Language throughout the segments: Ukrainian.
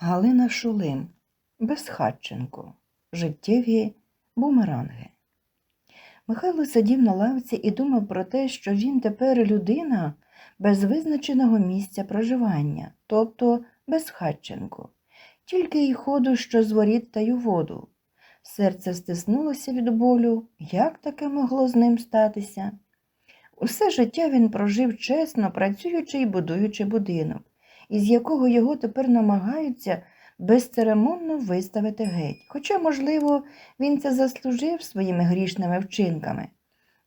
Галина Шулим, Безхатченко, Життєві бумеранги. Михайло сидів на лавці і думав про те, що він тепер людина без визначеного місця проживання, тобто безхатченко, тільки й ходу, що з воріт та й у воду. Серце стиснулося від болю, як таке могло з ним статися? Усе життя він прожив чесно, працюючи і будуючи будинок, із якого його тепер намагаються безцеремонно виставити геть. Хоча, можливо, він це заслужив своїми грішними вчинками.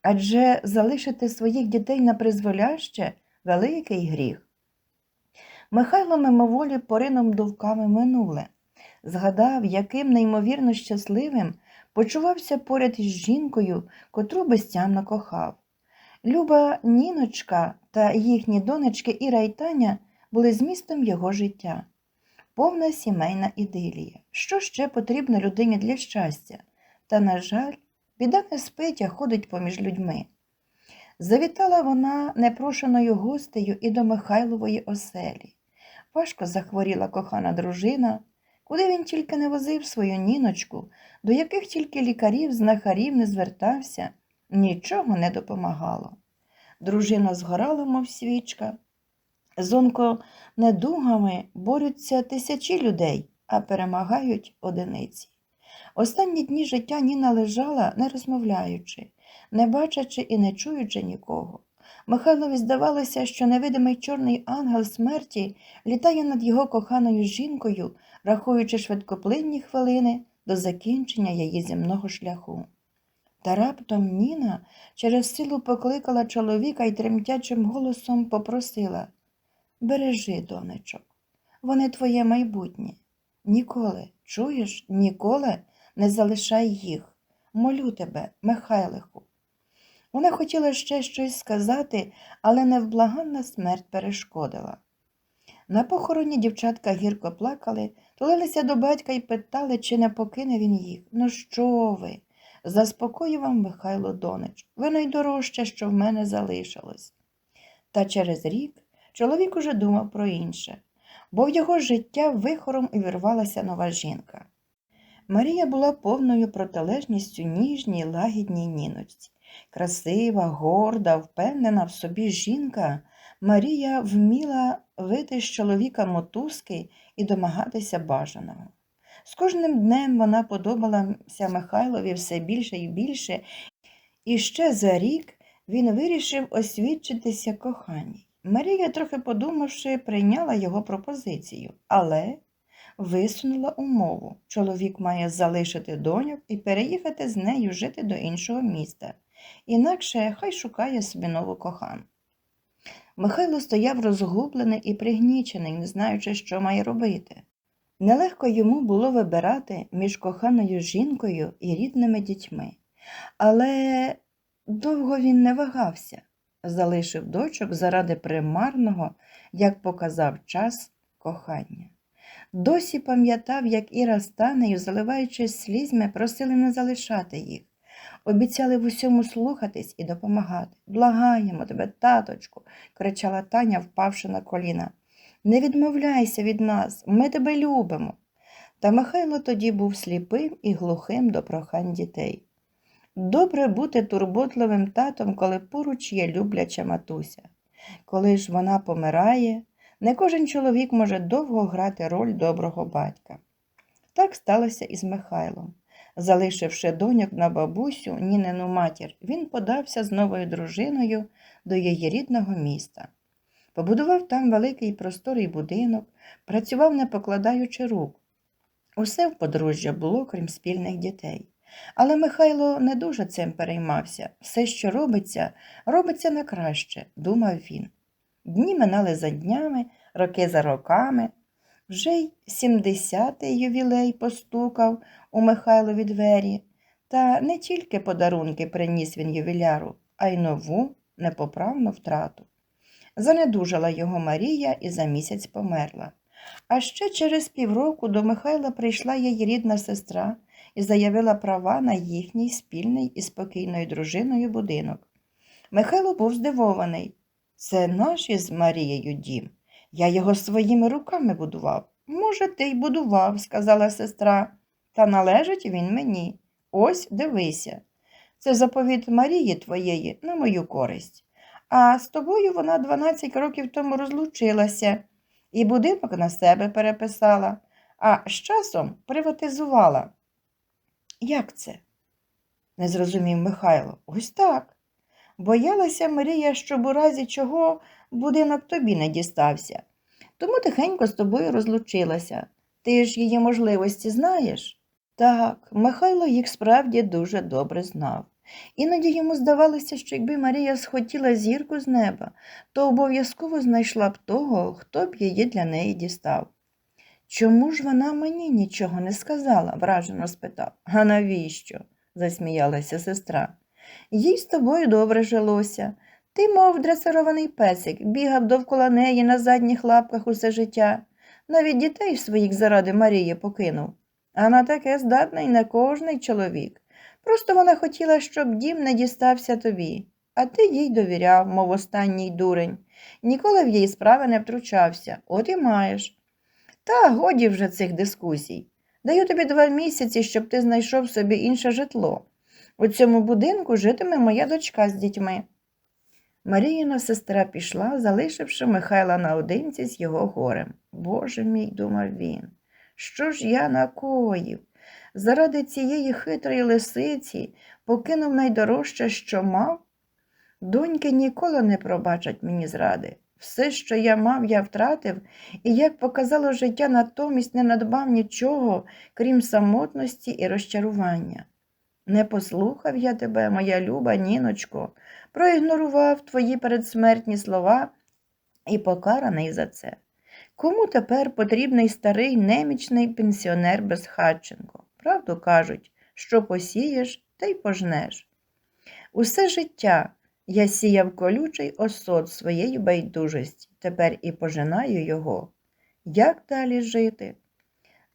Адже залишити своїх дітей на призволяще великий гріх. Михайло мимоволі поринув довками минуле, згадав, яким неймовірно щасливим почувався поряд із жінкою, котру безтямно кохав. Люба Ніночка та їхні донечки Іра і Таня були змістом його життя. Повна сімейна ідилія. Що ще потрібно людині для щастя? Та, на жаль, біда не спить, а ходить поміж людьми. Завітала вона непрошеною гостею і до Михайлової оселі. Важко захворіла кохана дружина, куди він тільки не возив свою ніночку, до яких тільки лікарів, знахарів не звертався, нічого не допомагало. Дружина згорала, мов свічка. З онконедугами борються тисячі людей, а перемагають одиниці. Останні дні життя Ніна лежала, не розмовляючи, не бачачи і не чуючи нікого. Михайлові здавалося, що невидимий чорний ангел смерті літає над його коханою жінкою, рахуючи швидкоплинні хвилини до закінчення її земного шляху. Та раптом Ніна через силу покликала чоловіка і тремтячим голосом попросила Бережи, донечок, вони твоє майбутнє. Ніколи, чуєш, ніколи не залишай їх. Молю тебе, Михайлику. Вона хотіла ще щось сказати, але невблаганна смерть перешкодила. На похороні дівчатка гірко плакали, тулилися до батька і питали, чи не покине він їх. Ну що ви? Заспокоював Михайло Донич. Ви найдорожче, що в мене залишилось. Та через рік чоловік уже думав про інше, бо в його життя вихором увірвалася нова жінка. Марія була повною протилежністю ніжній, лагідній ніночці. Красива, горда, впевнена в собі жінка, Марія вміла вити з чоловіка мотузки і домагатися бажаного. З кожним днем вона подобалася Михайлові все більше і більше, і ще за рік він вирішив освідчитися коханій. Марія, трохи подумавши, прийняла його пропозицію, але висунула умову. Чоловік має залишити доньок і переїхати з нею жити до іншого міста. Інакше хай шукає собі нову кохану. Михайло стояв розгублений і пригнічений, не знаючи, що має робити. Нелегко йому було вибирати між коханою жінкою і рідними дітьми, але довго він не вагався, залишив дочок заради примарного, як показав час, кохання. Досі пам'ятав, як Іра з Танею, заливаючись слізьми, просили не залишати їх. Обіцяли в усьому слухатись і допомагати. Благаємо тебе, таточку, кричала Таня, впавши на коліна. Не відмовляйся від нас, ми тебе любимо. Та Михайло тоді був сліпим і глухим до прохань дітей. Добре бути турботливим татом, коли поруч є любляча матуся. Коли ж вона помирає, не кожен чоловік може довго грати роль доброго батька. Так сталося і з Михайлом. Залишивши доньок на бабусю, Нінину матір, він подався з новою дружиною до її рідного міста. Побудував там великий просторий будинок, працював, не покладаючи рук. Усе в подружжя було, крім спільних дітей. Але Михайло не дуже цим переймався. Все, що робиться, робиться на краще, думав він. Дні минали за днями, роки за роками. Вже й сімдесятий ювілей постукав у Михайлові двері, та не тільки подарунки приніс він ювіляру, а й нову непоправну втрату. Занедужала його Марія і за місяць померла. А ще через півроку до Михайла прийшла її рідна сестра і заявила права на їхній спільний і спокійною дружиною будинок. Михайло був здивований. Це наш із Марією дім. Я його своїми руками будував. Може, ти й будував, сказала сестра, та належить він мені. Ось дивися. Це заповіт Марії твоєї на мою користь. А з тобою вона 12 років тому розлучилася і будинок на себе переписала, а з часом приватизувала. Як це? не зрозумів Михайло. Ось так. Боялася Марія, щоб у разі чого будинок тобі не дістався. Тому тихенько з тобою розлучилася. Ти ж її можливості знаєш? Так, Михайло їх справді дуже добре знав. Іноді йому здавалося, що якби Марія схотіла зірку з неба, то обов'язково знайшла б того, хто б її для неї дістав. Чому ж вона мені нічого не сказала? вражено спитав. А навіщо? засміялася сестра. Їй з тобою добре жилося. Ти, мов дресирований песик, бігав довкола неї на задніх лапках усе життя. Навіть дітей своїх заради Марії покинув. А на таке здатний не кожний чоловік. Просто вона хотіла, щоб дім не дістався тобі, а ти їй довіряв, мов останній дурень. Ніколи в її справи не втручався, от і маєш. Та годі вже цих дискусій. Даю тобі два місяці, щоб ти знайшов собі інше житло. У цьому будинку житиме моя дочка з дітьми. Маріїна сестра пішла, залишивши Михайла наодинці з його горем. Боже мій, думав він, що ж я накоїв? Заради цієї хитрої лисиці покинув найдорожче, що мав? Доньки ніколи не пробачать мені зради. Все, що я мав, я втратив, і, як показало життя, натомість не надбав нічого, крім самотності і розчарування. Не послухав я тебе, моя люба ніночко, проігнорував твої передсмертні слова і покараний за це. Кому тепер потрібний старий немічний пенсіонер Безхатченко? Правду кажуть, що посієш, та й пожнеш. Усе життя я сіяв колючий осод своєї байдужості, тепер і пожинаю його. Як далі жити?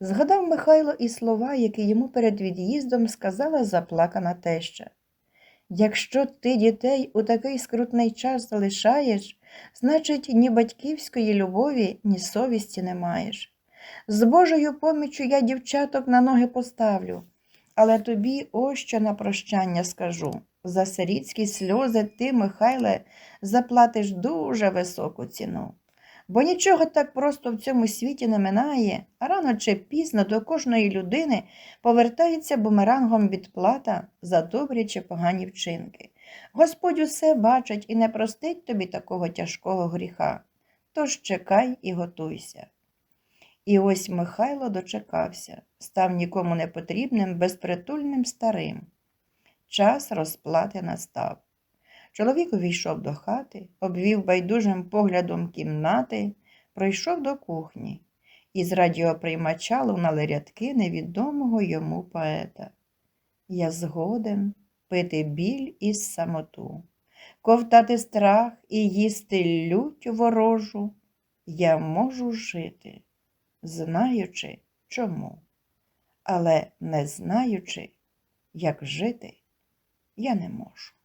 Згадав Михайло і слова, які йому перед від'їздом сказала заплакана теща. Якщо ти дітей у такий скрутний час залишаєш, значить, ні батьківської любові, ні совісті не маєш. З Божою поміччю я дівчаток на ноги поставлю, але тобі ось що на прощання скажу. За сирітські сльози ти, Михайле, заплатиш дуже високу ціну. Бо нічого так просто в цьому світі не минає, а рано чи пізно до кожної людини повертається бумерангом відплата за добрі чи погані вчинки. Господь усе бачить і не простить тобі такого тяжкого гріха. Тож чекай і готуйся. І ось Михайло дочекався, став нікому не потрібним, безпритульним старим. Час розплати настав. Чоловік увійшов до хати, обвів байдужим поглядом кімнати, пройшов до кухні, і з радіоприймача лунали рядки невідомого йому поета. Я згоден пити біль і самоту, ковтати страх і їсти лють ворожу. Я можу жити, знаючи чому, але не знаючи, як жити, я не можу.